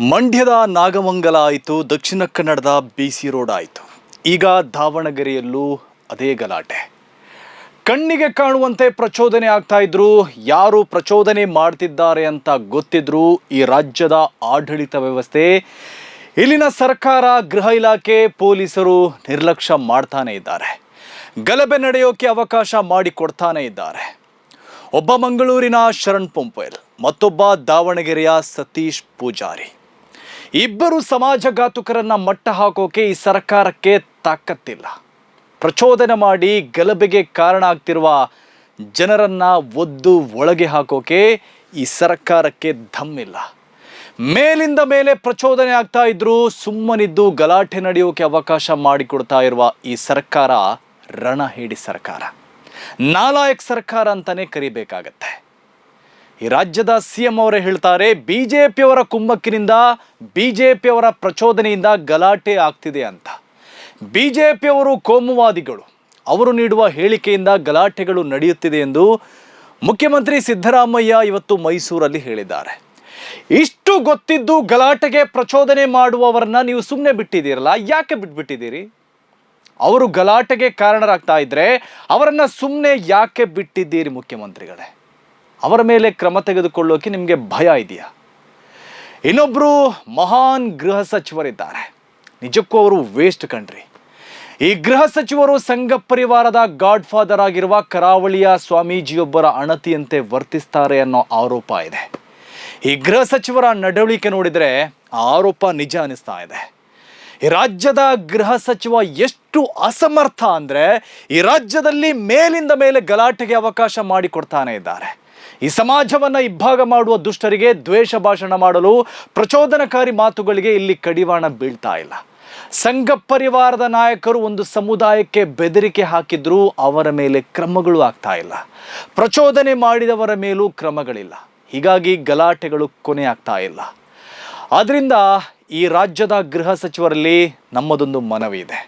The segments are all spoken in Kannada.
ಮಂಡ್ಯದ ನಾಗಮಂಗಲ ಆಯಿತು, ದಕ್ಷಿಣ ಕನ್ನಡದ ಬಿ ಸಿ ರೋಡ್ ಆಯಿತು. ಈಗ ದಾವಣಗೆರೆಯಲ್ಲೂ ಅದೇ ಗಲಾಟೆ. ಕಣ್ಣಿಗೆ ಕಾಣುವಂತೆ ಪ್ರಚೋದನೆ ಆಗ್ತಾ ಇದ್ರು. ಯಾರು ಪ್ರಚೋದನೆ ಮಾಡ್ತಿದ್ದಾರೆ ಅಂತ ಗೊತ್ತಿದ್ರು ಈ ರಾಜ್ಯದ ಆಡಳಿತ ವ್ಯವಸ್ಥೆ. ಇಲ್ಲಿನ ಸರ್ಕಾರ, ಗೃಹ ಇಲಾಖೆ, ಪೊಲೀಸರು ನಿರ್ಲಕ್ಷ್ಯ ಮಾಡ್ತಾನೆ ಇದ್ದಾರೆ. ಗಲಭೆ ನಡೆಯೋಕೆ ಅವಕಾಶ ಮಾಡಿಕೊಡ್ತಾನೆ ಇದ್ದಾರೆ. ಒಬ್ಬ ಮಂಗಳೂರಿನ ಶರಣ್ ಪೊಂಪೇಲ್, ಮತ್ತೊಬ್ಬ ದಾವಣಗೆರೆಯ ಸತೀಶ್ ಪೂಜಾರಿ. ಇಬ್ಬರು ಸಮಾಜಘಾತುಕರನ್ನ ಮಟ್ಟ ಹಾಕೋಕೆ ಈ ಸರ್ಕಾರಕ್ಕೆ ತಾಕತ್ತಿಲ್ಲ. ಪ್ರಚೋದನೆ ಮಾಡಿ ಗಲಭೆಗೆ ಕಾರಣ ಆಗ್ತಿರುವ ಜನರನ್ನ ಒದ್ದು ಒಳಗೆ ಹಾಕೋಕೆ ಈ ಸರ್ಕಾರಕ್ಕೆ ಧಮ್ಮಿಲ್ಲ. ಮೇಲಿಂದ ಮೇಲೆ ಪ್ರಚೋದನೆ ಆಗ್ತಾ ಇದ್ರು ಸುಮ್ಮನಿದ್ದು ಗಲಾಟೆ ನಡೆಯೋಕೆ ಅವಕಾಶ ಮಾಡಿಕೊಡ್ತಾ ಇರುವ ಈ ಸರ್ಕಾರ ರಣಹೇಡಿ ಸರ್ಕಾರ. ನಾಲಾಯಕ್ ಸರ್ಕಾರ ಅಂತಾನೆ ಕರಿಬೇಕಾಗತ್ತೆ. ಈ ರಾಜ್ಯದ ಸಿ ಎಂ ಅವರೇ ಹೇಳ್ತಾರೆ, ಬಿಜೆಪಿಯವರ ಕುಮ್ಮಕ್ಕಿನಿಂದ ಪಿಯವರ ಪ್ರಚೋದನೆಯಿಂದ ಗಲಾಟೆ ಆಗ್ತಿದೆ ಅಂತ. ಬಿಜೆಪಿಯವರು ಕೋಮುವಾದಿಗಳು. ಅವರು ನೀಡುವ ಹೇಳಿಕೆಯಿಂದ ಗಲಾಟೆಗಳು ನಡೆಯುತ್ತಿದೆ ಎಂದು ಮುಖ್ಯಮಂತ್ರಿ ಸಿದ್ದರಾಮಯ್ಯ ಇವತ್ತು ಮೈಸೂರಲ್ಲಿ ಹೇಳಿದ್ದಾರೆ. ಇಷ್ಟು ಗೊತ್ತಿದ್ದು ಗಲಾಟೆಗೆ ಪ್ರಚೋದನೆ ಮಾಡುವವರನ್ನ ನೀವು ಸುಮ್ಮನೆ ಬಿಟ್ಟಿದ್ದೀರಲ್ಲ, ಯಾಕೆ ಬಿಟ್ಬಿಟ್ಟಿದ್ದೀರಿ? ಅವರು ಗಲಾಟೆಗೆ ಕಾರಣರಾಗ್ತಾ ಇದ್ರೆ ಅವರನ್ನ ಸುಮ್ಮನೆ ಯಾಕೆ ಬಿಟ್ಟಿದ್ದೀರಿ ಮುಖ್ಯಮಂತ್ರಿಗಳೇ? ಅವರ ಮೇಲೆ ಕ್ರಮ ತೆಗೆದುಕೊಳ್ಳೋಕೆ ನಿಮಗೆ ಭಯ ಇದೆಯಾ? ಇನ್ನೊಬ್ಬರು ಮಹಾನ್ ಗೃಹ ಸಚಿವರಿದ್ದಾರೆ. ನಿಜಕ್ಕೂ ಅವರು ವೇಸ್ಟ್ ಕಂಡ್ರಿ ಈ ಗೃಹ ಸಚಿವರು ಸಂಘ ಪರಿವಾರದ ಗಾಡ್ ಫಾದರ್ ಆಗಿರುವ ಕರಾವಳಿಯ ಸ್ವಾಮೀಜಿಯೊಬ್ಬರ ಅಣತಿಯಂತೆ ವರ್ತಿಸ್ತಾರೆ ಅನ್ನೋ ಆರೋಪ ಇದೆ. ಈ ಗೃಹ ಸಚಿವರ ನಡವಳಿಕೆ ನೋಡಿದರೆ ಆರೋಪ ನಿಜ ಅನಿಸ್ತಾ ಇದೆ. ಈ ರಾಜ್ಯದ ಗೃಹ ಸಚಿವ ಎಷ್ಟು ಅಸಮರ್ಥ ಅಂದರೆ ಈ ರಾಜ್ಯದಲ್ಲಿ ಮೇಲಿಂದ ಮೇಲೆ ಗಲಾಟೆಗೆ ಅವಕಾಶ ಮಾಡಿಕೊಡ್ತಾನೆ ಇದ್ದಾರೆ. ಈ ಸಮಾಜವನ್ನು ಇಬ್ಬಾಗ ಮಾಡುವ ದುಷ್ಟರಿಗೆ ದ್ವೇಷ ಭಾಷಣ ಮಾಡಲು ಪ್ರಚೋದನಕಾರಿ ಮಾತುಗಳಿಗೆ ಇಲ್ಲಿ ಕಡಿವಾಣ ಬೀಳ್ತಾ ಇಲ್ಲ. ಸಂಘ ಪರಿವಾರದ ನಾಯಕರು ಒಂದು ಸಮುದಾಯಕ್ಕೆ ಬೆದರಿಕೆ ಹಾಕಿದ್ರೂ ಅವರ ಮೇಲೆ ಕ್ರಮಗಳು ಆಗ್ತಾ ಇಲ್ಲ. ಪ್ರಚೋದನೆ ಮಾಡಿದವರ ಮೇಲೂ ಕ್ರಮಗಳಿಲ್ಲ. ಹೀಗಾಗಿ ಗಲಾಟೆಗಳು ಕೊನೆ ಆಗ್ತಾ ಇಲ್ಲ. ಆದ್ದರಿಂದ ಈ ರಾಜ್ಯದ ಗೃಹ ಸಚಿವರಲ್ಲಿ ನಮ್ಮದೊಂದು ಮನವಿ ಇದೆ.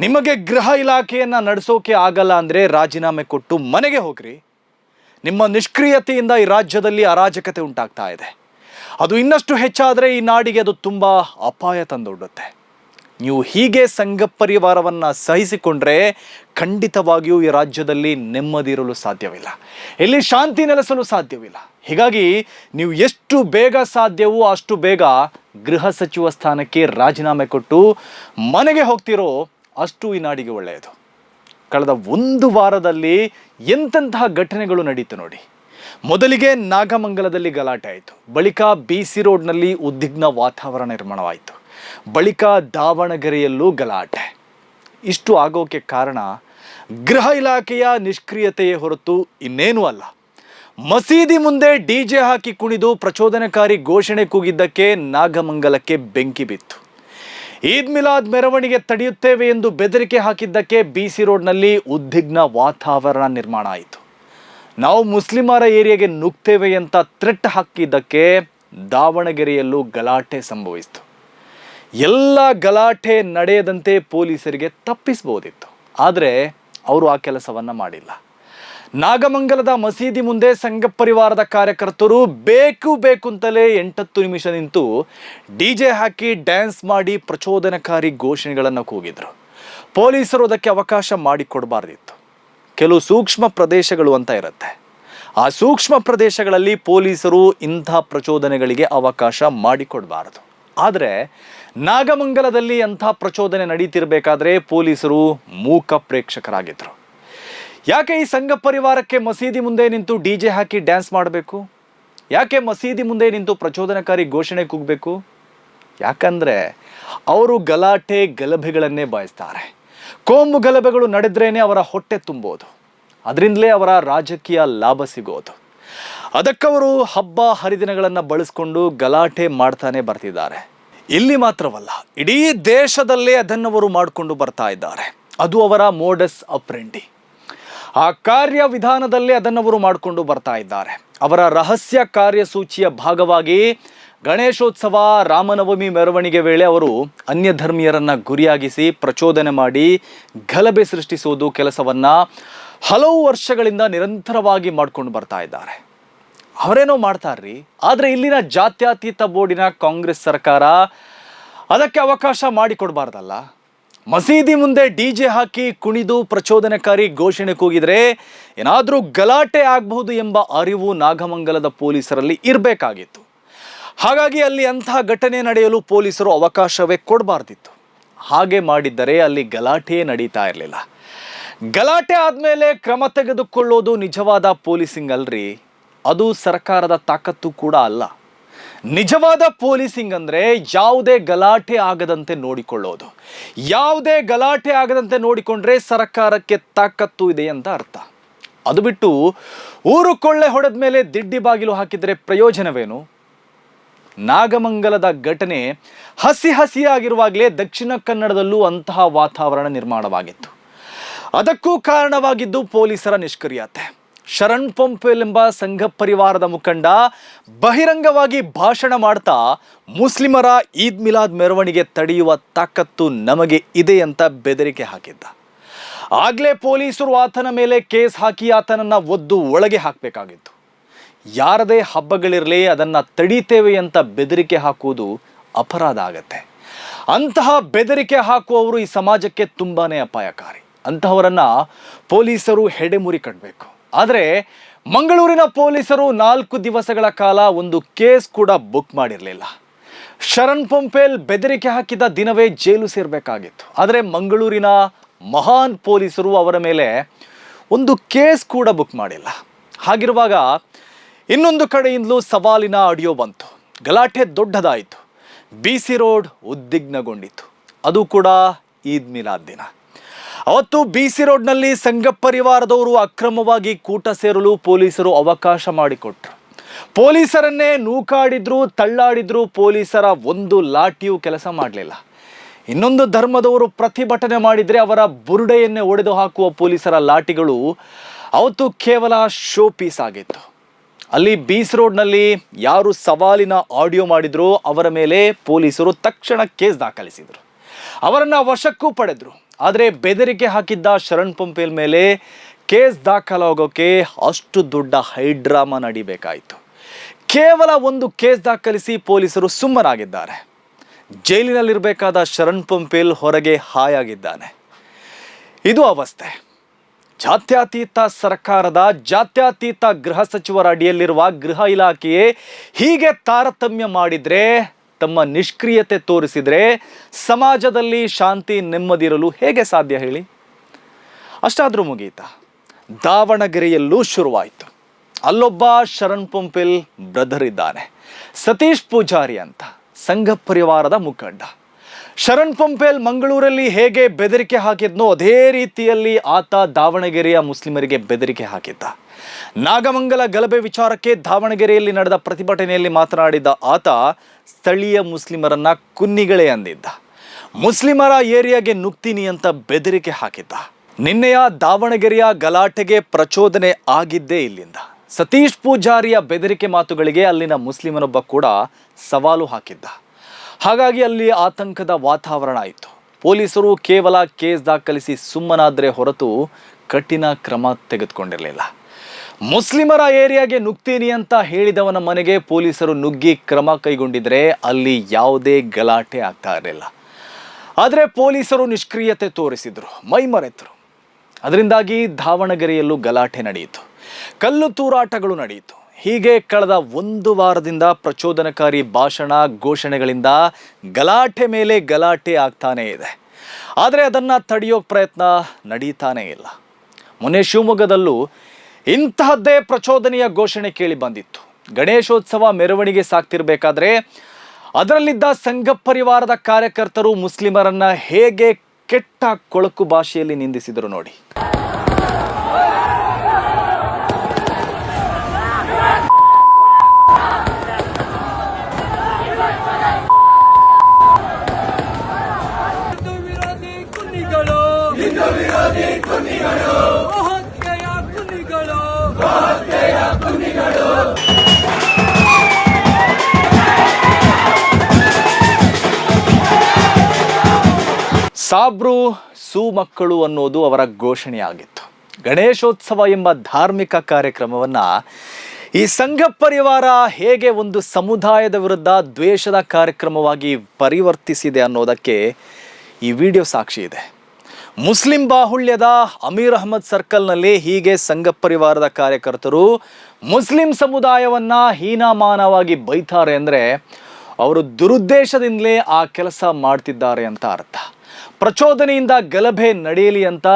ನಿಮಗೆ ಗೃಹ ಇಲಾಖೆಯನ್ನು ನಡೆಸೋಕೆ ಆಗಲ್ಲ ಅಂದರೆ ರಾಜೀನಾಮೆ ಕೊಟ್ಟು ಮನೆಗೆ ಹೋಗ್ರಿ. ನಿಮ್ಮ ನಿಷ್ಕ್ರಿಯತೆಯಿಂದ ಈ ರಾಜ್ಯದಲ್ಲಿ ಅರಾಜಕತೆ ಉಂಟಾಗ್ತಾ ಇದೆ. ಅದು ಇನ್ನಷ್ಟು ಹೆಚ್ಚಾದರೆ ಈ ನಾಡಿಗೆ ಅದು ತುಂಬ ಅಪಾಯ ತಂದೊಡ್ಡುತ್ತೆ. ನೀವು ಹೀಗೆ ಸಂಘ ಪರಿವಾರವನ್ನು ಸಹಿಸಿಕೊಂಡ್ರೆ ಖಂಡಿತವಾಗಿಯೂ ಈ ರಾಜ್ಯದಲ್ಲಿ ನೆಮ್ಮದಿ ಇರಲು ಸಾಧ್ಯವಿಲ್ಲ. ಇಲ್ಲಿ ಶಾಂತಿ ನೆಲೆಸಲು ಸಾಧ್ಯವಿಲ್ಲ. ಹೀಗಾಗಿ ನೀವು ಎಷ್ಟು ಬೇಗ ಸಾಧ್ಯವೋ ಅಷ್ಟು ಬೇಗ ಗೃಹ ಸಚಿವ ಸ್ಥಾನಕ್ಕೆ ರಾಜೀನಾಮೆ ಕೊಟ್ಟು ಮನೆಗೆ ಹೋಗ್ತಿರೋ ಅಷ್ಟು ಈ ನಾಡಿಗೆ ಒಳ್ಳೆಯದು. ಕಳೆದ ಒಂದು ವಾರದಲ್ಲಿ ಎಂತೆಂತಹ ಘಟನೆಗಳು ನಡೀತು ನೋಡಿ. ಮೊದಲಿಗೆ ನಾಗಮಂಗಲದಲ್ಲಿ ಗಲಾಟೆ ಆಯಿತು. ಬಳಿಕ ಬಿ ಸಿ ರೋಡ್ನಲ್ಲಿ ಉದ್ವಿಗ್ನ ವಾತಾವರಣ ನಿರ್ಮಾಣವಾಯಿತು. ಬಳಿಕ ದಾವಣಗೆರೆಯಲ್ಲೂ ಗಲಾಟೆ. ಇಷ್ಟು ಆಗೋಕೆ ಕಾರಣ ಗೃಹ ಇಲಾಖೆಯ ನಿಷ್ಕ್ರಿಯತೆಯೇ ಹೊರತು ಇನ್ನೇನೂ ಅಲ್ಲ. ಮಸೀದಿ ಮುಂದೆ ಡಿಜೆ ಹಾಕಿ ಕುಣಿದು ಪ್ರಚೋದನಕಾರಿ ಘೋಷಣೆ ಕೂಗಿದ್ದಕ್ಕೆ ನಾಗಮಂಗಲಕ್ಕೆ ಬೆಂಕಿ ಬಿತ್ತು. ಈದ್ ಮಿಲಾದ್ ಮೆರವಣಿಗೆ ತಡೆಯುತ್ತೇವೆ ಎಂದು ಬೆದರಿಕೆ ಹಾಕಿದ್ದಕ್ಕೆ ಬಿ ಸಿ ರೋಡ್ನಲ್ಲಿ ಉದ್ವಿಗ್ನ ವಾತಾವರಣ ನಿರ್ಮಾಣ ಆಯಿತು. ನಾವು ಮುಸ್ಲಿಮರ ಏರಿಯಾಗೆ ನುಗ್ತೇವೆ ಅಂತ ಥ್ರೆಟ್ ಹಾಕಿದ್ದಕ್ಕೆ ದಾವಣಗೆರೆಯಲ್ಲೂ ಗಲಾಟೆ ಸಂಭವಿಸಿತು. ಎಲ್ಲ ಗಲಾಟೆ ನಡೆಯದಂತೆ ಪೊಲೀಸರಿಗೆ ತಪ್ಪಿಸಬಹುದಿತ್ತು. ಆದರೆ ಅವರು ಆ ಕೆಲಸವನ್ನ ಮಾಡಿಲ್ಲ. ನಾಗಮಂಗಲದ ಮಸೀದಿ ಮುಂದೆ ಸಂಘ ಪರಿವಾರದ ಕಾರ್ಯಕರ್ತರು ಬೇಕು ಬೇಕು ಅಂತಲೇ ಎಂಟತ್ತು ನಿಮಿಷ ನಿಂತು ಡಿ ಜೆ ಹಾಕಿ ಡ್ಯಾನ್ಸ್ ಮಾಡಿ ಪ್ರಚೋದನಕಾರಿ ಘೋಷಣೆಗಳನ್ನು ಕೂಗಿದ್ರು. ಪೊಲೀಸರು ಅದಕ್ಕೆ ಅವಕಾಶ ಮಾಡಿಕೊಡಬಾರ್ದಿತ್ತು. ಕೆಲವು ಸೂಕ್ಷ್ಮ ಪ್ರದೇಶಗಳು ಅಂತ ಇರುತ್ತೆ. ಆ ಸೂಕ್ಷ್ಮ ಪ್ರದೇಶಗಳಲ್ಲಿ ಪೊಲೀಸರು ಇಂಥ ಪ್ರಚೋದನೆಗಳಿಗೆ ಅವಕಾಶ ಮಾಡಿಕೊಡಬಾರದು. ಆದರೆ ನಾಗಮಂಗಲದಲ್ಲಿ ಅಂಥ ಪ್ರಚೋದನೆ ನಡೀತಿರಬೇಕಾದ್ರೆ ಪೊಲೀಸರು ಮೂಕ ಪ್ರೇಕ್ಷಕರಾಗಿದ್ದರು ಯಾಕೆ ಈ ಸಂಘ ಪರಿವಾರಕ್ಕೆ ಮಸೀದಿ ಮುಂದೆ ನಿಂತು ಡಿ ಜೆ ಹಾಕಿ ಡ್ಯಾನ್ಸ್ ಮಾಡಬೇಕು? ಯಾಕೆ ಮಸೀದಿ ಮುಂದೆ ನಿಂತು ಪ್ರಚೋದನಕಾರಿ ಘೋಷಣೆ ಕೂಗಬೇಕು? ಯಾಕಂದ್ರೆ ಅವರು ಗಲಾಟೆ ಗಲಭೆಗಳನ್ನೇ ಬಯಸ್ತಾರೆ. ಕೋಮು ಗಲಭೆಗಳು ನಡೆದ್ರೇನೆ ಅವರ ಹೊಟ್ಟೆ ತುಂಬೋದು. ಅದರಿಂದಲೇ ಅವರ ರಾಜಕೀಯ ಲಾಭ ಸಿಗೋದು. ಅದಕ್ಕವರು ಹಬ್ಬ ಹರಿದಿನಗಳನ್ನು ಬಳಸ್ಕೊಂಡು ಗಲಾಟೆ ಮಾಡ್ತಾನೆ ಬರ್ತಿದ್ದಾರೆ. ಇಲ್ಲಿ ಮಾತ್ರವಲ್ಲ, ಇಡೀ ದೇಶದಲ್ಲೇ ಅದನ್ನವರು ಮಾಡಿಕೊಂಡು ಬರ್ತಾ ಇದ್ದಾರೆ. ಅದು ಅವರ ಮೋಡಸ್ ಅಪ್ರೆಂಡಿ ಆ ಕಾರ್ಯವಿಧಾನದಲ್ಲೇ ಅದನ್ನವರು ಮಾಡಿಕೊಂಡು ಬರ್ತಾ ಇದ್ದಾರೆ. ಅವರ ರಹಸ್ಯ ಕಾರ್ಯಸೂಚಿಯ ಭಾಗವಾಗಿ ಗಣೇಶೋತ್ಸವ, ರಾಮನವಮಿ ಮೆರವಣಿಗೆ ವೇಳೆ ಅವರು ಅನ್ಯ ಧರ್ಮೀಯರನ್ನ ಗುರಿಯಾಗಿಸಿ ಪ್ರಚೋದನೆ ಮಾಡಿ ಗಲಭೆ ಸೃಷ್ಟಿಸುವುದು ಕೆಲಸವನ್ನ ಹಲವು ವರ್ಷಗಳಿಂದ ನಿರಂತರವಾಗಿ ಮಾಡ್ಕೊಂಡು ಬರ್ತಾ ಇದ್ದಾರೆ. ಅವರೇನೋ ಮಾಡ್ತಾರ್ರಿ? ಆದರೆ ಇಲ್ಲಿನ ಜಾತ್ಯತೀತ ಬೋರ್ಡಿನ ಕಾಂಗ್ರೆಸ್ ಸರ್ಕಾರ ಅದಕ್ಕೆ ಅವಕಾಶ ಮಾಡಿಕೊಡ್ಬಾರ್ದಲ್ಲ? ಮಸೀದಿ ಮುಂದೆ ಡಿ ಜೆ ಹಾಕಿ ಕುಣಿದು ಪ್ರಚೋದನಕಾರಿ ಘೋಷಣೆ ಕೂಗಿದ್ರೆ ಏನಾದರೂ ಗಲಾಟೆ ಆಗಬಹುದು ಎಂಬ ಅರಿವು ನಾಗಮಂಗಲದ ಪೊಲೀಸರಲ್ಲಿ ಇರಬೇಕಾಗಿತ್ತು. ಹಾಗಾಗಿ ಅಲ್ಲಿ ಅಂತಹ ಘಟನೆ ನಡೆಯಲು ಪೊಲೀಸರು ಅವಕಾಶವೇ ಕೊಡಬಾರ್ದಿತ್ತು. ಹಾಗೆ ಮಾಡಿದ್ದರೆ ಅಲ್ಲಿ ಗಲಾಟೆಯೇ ನಡೀತಾ ಇರಲಿಲ್ಲ. ಗಲಾಟೆ ಆದಮೇಲೆ ಕ್ರಮ ತೆಗೆದುಕೊಳ್ಳೋದು ನಿಜವಾದ ಪೊಲೀಸಿಂಗ್ ಅಲ್ರಿ ಅದು ಸರ್ಕಾರದ ತಾಕತ್ತು ಕೂಡ ಅಲ್ಲ. ನಿಜವಾದ ಪೊಲೀಸಿಂಗ್ ಅಂದರೆ ಯಾವುದೇ ಗಲಾಟೆ ಆಗದಂತೆ ನೋಡಿಕೊಳ್ಳೋದು. ಯಾವುದೇ ಗಲಾಟೆ ಆಗದಂತೆ ನೋಡಿಕೊಂಡ್ರೆ ಸರ್ಕಾರಕ್ಕೆ ತಾಕತ್ತು ಇದೆ ಅಂತ ಅರ್ಥ. ಅದು ಬಿಟ್ಟು ಊರು ಕೊಳ್ಳೆ ಹೊಡೆದ ಮೇಲೆ ದಿಡ್ಡಿ ಬಾಗಿಲು ಹಾಕಿದರೆ ಪ್ರಯೋಜನವೇನು? ನಾಗಮಂಗಲದ ಘಟನೆ ಹಸಿ ಹಸಿಯಾಗಿರುವಾಗಲೇ ದಕ್ಷಿಣ ಕನ್ನಡದಲ್ಲೂ ಅಂತಹ ವಾತಾವರಣ ನಿರ್ಮಾಣವಾಗಿತ್ತು. ಅದಕ್ಕೂ ಕಾರಣವಾಗಿದ್ದು ಪೊಲೀಸರ ನಿಷ್ಕ್ರಿಯತೆ. ಶರಣ್ ಪಂಪ್ ಎಂಬ ಸಂಘ ಪರಿವಾರದ ಮುಖಂಡ ಬಹಿರಂಗವಾಗಿ ಭಾಷಣ ಮಾಡ್ತಾ ಮುಸ್ಲಿಮರ ಈದ್ ಮಿಲಾದ್ ಮೆರವಣಿಗೆ ತಡೆಯುವ ತಾಕತ್ತು ನಮಗೆ ಇದೆ ಅಂತ ಬೆದರಿಕೆ ಹಾಕಿದ್ದ. ಆಗಲೇ ಪೊಲೀಸರು ಆತನ ಮೇಲೆ ಕೇಸ್ ಹಾಕಿ ಆತನನ್ನ ಒದ್ದು ಒಳಗೆ ಹಾಕಬೇಕಾಗಿತ್ತು. ಯಾರದೇ ಹಬ್ಬಗಳಿರಲಿ ಅದನ್ನು ತಡೀತೇವೆ ಅಂತ ಬೆದರಿಕೆ ಹಾಕುವುದು ಅಪರಾಧ ಆಗತ್ತೆ. ಅಂತಹ ಬೆದರಿಕೆ ಹಾಕುವವರು ಈ ಸಮಾಜಕ್ಕೆ ತುಂಬಾನೇ ಅಪಾಯಕಾರಿ. ಅಂತಹವರನ್ನ ಪೊಲೀಸರು ಹೆಡೆಮುರಿ ಕಟ್ಟಬೇಕು ಆದರೆ ಮಂಗಳೂರಿನ ಪೊಲೀಸರು ನಾಲ್ಕು ದಿವಸಗಳ ಕಾಲ ಒಂದು ಕೇಸ್ ಕೂಡ ಬುಕ್ ಮಾಡಿರಲಿಲ್ಲ. ಶರಣ್ ಪಂಪೇಲ್ ಬೆದರಿಕೆ ಹಾಕಿದ ದಿನವೇ ಜೈಲು ಸೇರಬೇಕಾಗಿತ್ತು. ಆದರೆ ಮಂಗಳೂರಿನ ಮಹಾನ್ ಪೊಲೀಸರು ಅವರ ಮೇಲೆ ಒಂದು ಕೇಸ್ ಕೂಡ ಬುಕ್ ಮಾಡಿಲ್ಲ. ಹಾಗಿರುವಾಗ ಇನ್ನೊಂದು ಕಡೆಯಿಂದಲೂ ಸವಾಲಿನ ಆಡಿಯೋ ಬಂತು. ಗಲಾಟೆ ದೊಡ್ಡದಾಯಿತು. ಬಿ ಸಿ ರೋಡ್ ಉದ್ವಿಗ್ನಗೊಂಡಿತು ಅದು ಕೂಡ ಈದ್ ಮಿಲಾದ್ ದಿನ. ಅವತ್ತು ಬಿ ಸಿ ರೋಡ್ನಲ್ಲಿ ಸಂಘ ಪರಿವಾರದವರು ಅಕ್ರಮವಾಗಿ ಕೂಟ ಸೇರಲು ಪೊಲೀಸರು ಅವಕಾಶ ಮಾಡಿಕೊಟ್ರು. ಪೊಲೀಸರನ್ನೇ ನೂಕಾಡಿದ್ರು, ತಳ್ಳಾಡಿದ್ರು ಪೊಲೀಸರ ಒಂದು ಲಾಠಿಯೂ ಕೆಲಸ ಮಾಡಲಿಲ್ಲ. ಇನ್ನೊಂದು ಧರ್ಮದವರು ಪ್ರತಿಭಟನೆ ಮಾಡಿದರೆ ಅವರ ಬುರುಡೆಯನ್ನೇ ಒಡೆದು ಹಾಕುವ ಪೊಲೀಸರ ಲಾಠಿಗಳು ಅವತ್ತು ಕೇವಲ ಶೋ ಪೀಸ್ ಆಗಿತ್ತು. ಅಲ್ಲಿ ಬೀಸ್ ರೋಡ್ನಲ್ಲಿ ಯಾರು ಸವಾಲಿನ ಆಡಿಯೋ ಮಾಡಿದ್ರು ಅವರ ಮೇಲೆ ಪೊಲೀಸರು ತಕ್ಷಣ ಕೇಸ್ ದಾಖಲಿಸಿದರು. ಅವರನ್ನು ವಶಕ್ಕೂ ಪಡೆದರು. ಆದರೆ ಬೆದರಿಕೆ ಹಾಕಿದ್ದ ಶರಣ್ ಪಂಪೇಲ್ ಮೇಲೆ ಕೇಸ್ ದಾಖಲಾಗೋಕೆ ಅಷ್ಟು ದೊಡ್ಡ ಹೈಡ್ರಾಮಾ ನಡಿಬೇಕಾಯಿತು. ಕೇವಲ ಒಂದು ಕೇಸ್ ದಾಖಲಿಸಿ ಪೊಲೀಸರು ಸುಮ್ಮನಾಗಿದ್ದಾರೆ. ಜೈಲಿನಲ್ಲಿರಬೇಕಾದ ಶರಣ್ ಪಂಪೇಲ್ ಹೊರಗೆ ಹಾಯಾಗಿದ್ದಾನೆ. ಇದು ಅವಸ್ಥೆ. ಜಾತ್ಯತೀತ ಸರ್ಕಾರದ ಜಾತ್ಯತೀತ ಗೃಹ ಸಚಿವರ ಅಡಿಯಲ್ಲಿರುವ ಗೃಹ ಇಲಾಖೆಯೇ ಹೀಗೆ ತಾರತಮ್ಯ ಮಾಡಿದ್ರೆ ತಮ್ಮ ನಿಷ್ಕ್ರಿಯತೆ ತೋರಿಸಿದ್ರೆ ಸಮಾಜದಲ್ಲಿ ಶಾಂತಿ ನೆಮ್ಮದಿರಲು ಹೇಗೆ ಸಾಧ್ಯ ಹೇಳಿ? ಅಷ್ಟಾದರೂ ಮುಗೀತಾ. ದಾವಣಗೆರೆಯಲ್ಲೂ ಶುರುವಾಯಿತು. ಅಲ್ಲೊಬ್ಬ ಶರಣ್ ಪಂಪಿಲ್ ಬ್ರದರ್ ಇದ್ದಾನೆ. ಸತೀಶ್ ಪೂಜಾರಿ ಅಂತ, ಸಂಘ ಪರಿವಾರದ ಮುಖಂಡ. ಶರಣ್ ಪಂಪೇಲ್ ಮಂಗಳೂರಲ್ಲಿ ಹೇಗೆ ಬೆದರಿಕೆ ಹಾಕಿದ್ನೋ ಅದೇ ರೀತಿಯಲ್ಲಿ ಆತ ದಾವಣಗೆರೆಯ ಮುಸ್ಲಿಮರಿಗೆ ಬೆದರಿಕೆ ಹಾಕಿದ್ದ. ನಾಗಮಂಗಲ ಗಲಭೆ ವಿಚಾರಕ್ಕೆ ದಾವಣಗೆರೆಯಲ್ಲಿ ನಡೆದ ಪ್ರತಿಭಟನೆಯಲ್ಲಿ ಮಾತನಾಡಿದ ಆತ ಸ್ಥಳೀಯ ಮುಸ್ಲಿಮರನ್ನ ಕುನ್ನಿಗಳೇ ಅಂದಿದ್ದ. ಮುಸ್ಲಿಮರ ಏರಿಯಾಗೆ ನುಗ್ತೀನಿ ಅಂತ ಬೆದರಿಕೆ ಹಾಕಿದ್ದ. ನಿನ್ನೆಯ ದಾವಣಗೆರೆಯ ಗಲಾಟೆಗೆ ಪ್ರಚೋದನೆ ಆಗಿದ್ದೇ ಇಲ್ಲಿಂದ. ಸತೀಶ್ ಪೂಜಾರಿಯ ಬೆದರಿಕೆ ಮಾತುಗಳಿಗೆ ಅಲ್ಲಿನ ಮುಸ್ಲಿಮನೊಬ್ಬ ಕೂಡ ಸವಾಲು ಹಾಕಿದ್ದ. ಹಾಗಾಗಿ ಅಲ್ಲಿ ಆತಂಕದ ವಾತಾವರಣ ಆಯಿತು ಪೊಲೀಸರು ಕೇವಲ ಕೇಸ್ ದಾಖಲಿಸಿ ಸುಮ್ಮನಾದರೆ ಹೊರತು ಕಠಿಣ ಕ್ರಮ ತೆಗೆದುಕೊಂಡಿರಲಿಲ್ಲ. ಮುಸ್ಲಿಮರ ಏರಿಯಾಗೆ ನುಗ್ತೀನಿ ಅಂತ ಹೇಳಿದವನ ಮನೆಗೆ ಪೊಲೀಸರು ನುಗ್ಗಿ ಕ್ರಮ ಕೈಗೊಂಡಿದ್ರೆ ಅಲ್ಲಿ ಯಾವುದೇ ಗಲಾಟೆ ಆಗ್ತಾ ಇರಲಿಲ್ಲ. ಆದರೆ ಪೊಲೀಸರು ನಿಷ್ಕ್ರಿಯತೆ ತೋರಿಸಿದ್ರು, ಮೈಮರೆತರು. ಅದರಿಂದಾಗಿ ದಾವಣಗೆರೆಯಲ್ಲೂ ಗಲಾಟೆ ನಡೆಯಿತು. ಕಲ್ಲು ತೂರಾಟಗಳು ನಡೆಯಿತು. ಹೀಗೆ ಕಳೆದ ಒಂದು ವಾರದಿಂದ ಪ್ರಚೋದನಕಾರಿ ಭಾಷಣ ಘೋಷಣೆಗಳಿಂದ ಗಲಾಟೆ ಮೇಲೆ ಗಲಾಟೆ ಆಗ್ತಾನೇ ಇದೆ. ಆದರೆ ಅದನ್ನು ತಡೆಯೋ ಪ್ರಯತ್ನ ನಡೀತಾನೇ ಇಲ್ಲ. ಮೊನ್ನೆ ಶಿವಮೊಗ್ಗದಲ್ಲೂ ಇಂತಹದ್ದೇ ಪ್ರಚೋದನೆಯ ಘೋಷಣೆ ಕೇಳಿ ಬಂದಿತ್ತು. ಗಣೇಶೋತ್ಸವ ಮೆರವಣಿಗೆ ಸಾಕ್ತಿರ್ಬೇಕಾದ್ರೆ ಅದರಲ್ಲಿದ್ದ ಸಂಘ ಪರಿವಾರದ ಕಾರ್ಯಕರ್ತರು ಮುಸ್ಲಿಮರನ್ನ ಹೇಗೆ ಕೆಟ್ಟ ಕೊಳಕು ಭಾಷೆಯಲ್ಲಿ ನಿಂದಿಸಿದರು ನೋಡಿ. ಸಾಬ್ರು ಸೂ ಮಕ್ಕಳು ಅನ್ನೋದು ಅವರ ಘೋಷಣೆಯಾಗಿತ್ತು. ಗಣೇಶೋತ್ಸವ ಎಂಬ ಧಾರ್ಮಿಕ ಕಾರ್ಯಕ್ರಮವನ್ನ ಈ ಸಂಘ ಪರಿವಾರ ಹೇಗೆ ಒಂದು ಸಮುದಾಯದ ವಿರುದ್ಧ ದ್ವೇಷದ ಕಾರ್ಯಕ್ರಮವಾಗಿ ಪರಿವರ್ತಿಸಿದೆ ಅನ್ನೋದಕ್ಕೆ ಈ ವಿಡಿಯೋ ಸಾಕ್ಷಿ ಇದೆ. ಮುಸ್ಲಿಂ ಬಾಹುಳ್ಯದ ಅಮೀರ್ ಅಹಮದ್ ಸರ್ಕಲ್ನಲ್ಲಿ ಹೀಗೆ ಸಂಘ ಪರಿವಾರದ ಕಾರ್ಯಕರ್ತರು ಮುಸ್ಲಿಂ ಸಮುದಾಯವನ್ನ ಹೀನಾಮಾನವಾಗಿ ಬೈತಾರೆ ಅಂದರೆ ಅವರು ದುರುದ್ದೇಶದಿಂದಲೇ ಆ ಕೆಲಸ ಮಾಡ್ತಿದ್ದಾರೆ ಅಂತ ಅರ್ಥ. ಪ್ರಚೋದನೆಯಿಂದ ಗಲಭೆ ನಡೆಯಲಿ ಅಂತ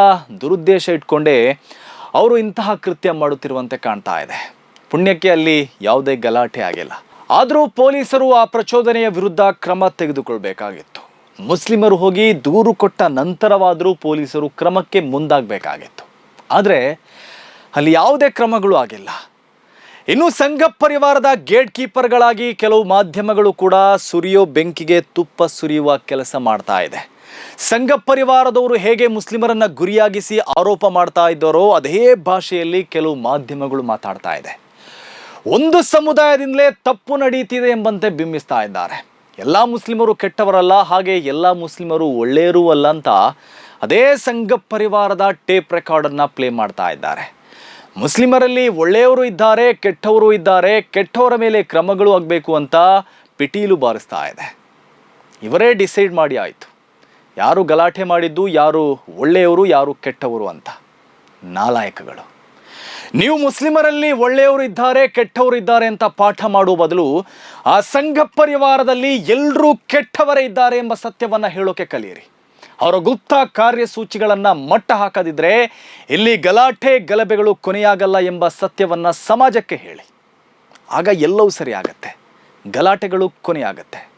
ದುರುದ್ದೇಶ ಇಟ್ಕೊಂಡೇ ಅವರು ಇಂತಹ ಕೃತ್ಯ ಮಾಡುತ್ತಿರುವಂತೆ ಕಾಣ್ತಾ ಇದೆ. ಪುಣ್ಯಕ್ಕೆ ಅಲ್ಲಿ ಯಾವುದೇ ಗಲಾಟೆ ಆಗಿಲ್ಲ. ಆದರೂ ಪೊಲೀಸರು ಆ ಪ್ರಚೋದನೆಯ ವಿರುದ್ಧ ಕ್ರಮ ತೆಗೆದುಕೊಳ್ಬೇಕಾಗಿತ್ತು. ಮುಸ್ಲಿಮರು ಹೋಗಿ ದೂರು ಕೊಟ್ಟ ನಂತರವಾದರೂ ಪೊಲೀಸರು ಕ್ರಮಕ್ಕೆ ಮುಂದಾಗಬೇಕಾಗಿತ್ತು. ಆದರೆ ಅಲ್ಲಿ ಯಾವುದೇ ಕ್ರಮಗಳು ಆಗಿಲ್ಲ. ಇನ್ನು ಸಂಘ ಪರಿವಾರದ ಗೇಟ್ ಕೀಪರ್ಗಳಾಗಿ ಕೆಲವು ಮಾಧ್ಯಮಗಳು ಕೂಡ ಸುರಿಯೋ ಬೆಂಕಿಗೆ ತುಪ್ಪ ಸುರಿಯುವ ಕೆಲಸ ಮಾಡ್ತಾ ಇದೆ. ಸಂಘ ಪರಿವಾರದವರು ಹೇಗೆ ಮುಸ್ಲಿಮರನ್ನ ಗುರಿಯಾಗಿಸಿ ಆರೋಪ ಮಾಡ್ತಾ ಇದ್ದಾರೋ ಅದೇ ಭಾಷೆಯಲ್ಲಿ ಕೆಲವು ಮಾಧ್ಯಮಗಳು ಮಾತಾಡ್ತಾ ಇದೆ. ಒಂದು ಸಮುದಾಯದಿಂದಲೇ ತಪ್ಪು ನಡೀತಿದೆ ಎಂಬಂತೆ ಬಿಂಬಿಸ್ತಾ ಇದ್ದಾರೆ. ಎಲ್ಲ ಮುಸ್ಲಿಮರು ಕೆಟ್ಟವರಲ್ಲ, ಹಾಗೆ ಎಲ್ಲ ಮುಸ್ಲಿಮರು ಒಳ್ಳೆಯರೂ ಅಲ್ಲ ಅಂತ ಅದೇ ಸಂಘ ಪರಿವಾರದ ಟೇಪ್ ರೆಕಾರ್ಡನ್ನು ಪ್ಲೇ ಮಾಡ್ತಾ ಇದ್ದಾರೆ. ಮುಸ್ಲಿಮರಲ್ಲಿ ಒಳ್ಳೆಯವರು ಇದ್ದಾರೆ, ಕೆಟ್ಟವರು ಇದ್ದಾರೆ, ಕೆಟ್ಟವರ ಮೇಲೆ ಕ್ರಮಗಳು ಆಗಬೇಕು ಅಂತ ಪಿಟೀಲು ಬಾರಿಸ್ತಾ ಇದೆ. ಇವರೇ ಡಿಸೈಡ್ ಮಾಡಿ ಆಯಿತು. ಯಾರು ಗಲಾಟೆ ಮಾಡಿದ್ದು, ಯಾರು ಒಳ್ಳೆಯವರು, ಯಾರು ಕೆಟ್ಟವರು ಅಂತ. ನಾಲಾಯಕಗಳು. ನೀವು ಮುಸ್ಲಿಮರಲ್ಲಿ ಒಳ್ಳೆಯವರು ಇದ್ದಾರೆ ಕೆಟ್ಟವರು ಇದ್ದಾರೆ ಅಂತ ಪಾಠ ಮಾಡುವ ಬದಲು ಆ ಸಂಘ ಪರಿವಾರದಲ್ಲಿ ಎಲ್ಲರೂ ಕೆಟ್ಟವರೇ ಇದ್ದಾರೆ ಎಂಬ ಸತ್ಯವನ್ನು ಹೇಳೋಕೆ ಕಲಿಯಿರಿ. ಅವರ ಗುಪ್ತ ಕಾರ್ಯಸೂಚಿಗಳನ್ನು ಮಟ್ಟ ಹಾಕದಿದ್ದರೆ ಇಲ್ಲಿ ಗಲಾಟೆ, ಗಲಭೆಗಳು ಕೊನೆಯಾಗಲ್ಲ ಎಂಬ ಸತ್ಯವನ್ನು ಸಮಾಜಕ್ಕೆ ಹೇಳಿ. ಆಗ ಎಲ್ಲವೂ ಸರಿಯಾಗತ್ತೆ. ಗಲಾಟೆಗಳು ಕೊನೆಯಾಗತ್ತೆ.